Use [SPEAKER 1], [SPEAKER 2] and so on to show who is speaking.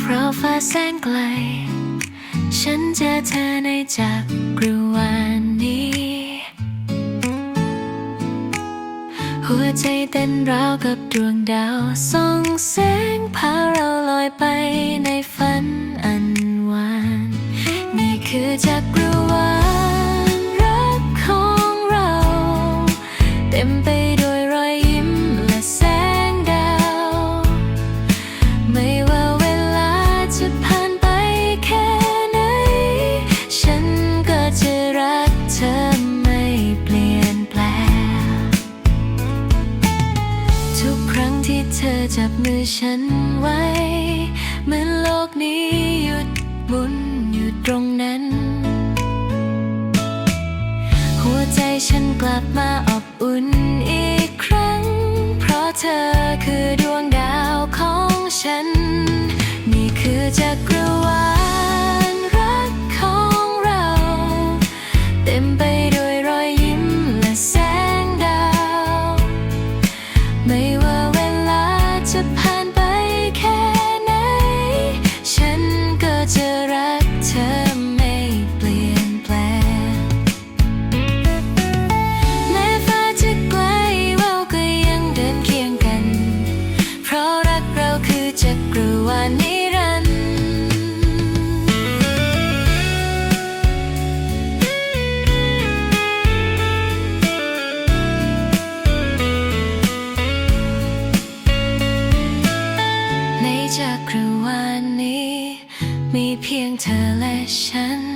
[SPEAKER 1] เพราะฟ้าแสนไกล ฉันเจอเธอในจักรวาลนี้ หัวใจเต้นราวกับดวงดาวส่องแสงพาเราลอยไปในฝันอันหวาน นี่คือจักร ที่เธอจับมือฉันไว้ เหมือนโลกนี้หยุดหมุนอยู่ตรงนั้น หัวใจฉันกลับมาอบอุ่นอีกครั้ง เพราะเธอคือดวงดาวของฉัน นี่คือจักรวาล จะผ่านไปแค่ไหน ฉันก็จะรักเธอไม่เปลี่ยนแปลง แม้ฟ้าจะไกลเราก็ยังเดินเคียงกัน เพราะรักเราคือจักรวาลนี้ จักรวาลนี้ มีเพียงเธอและฉัน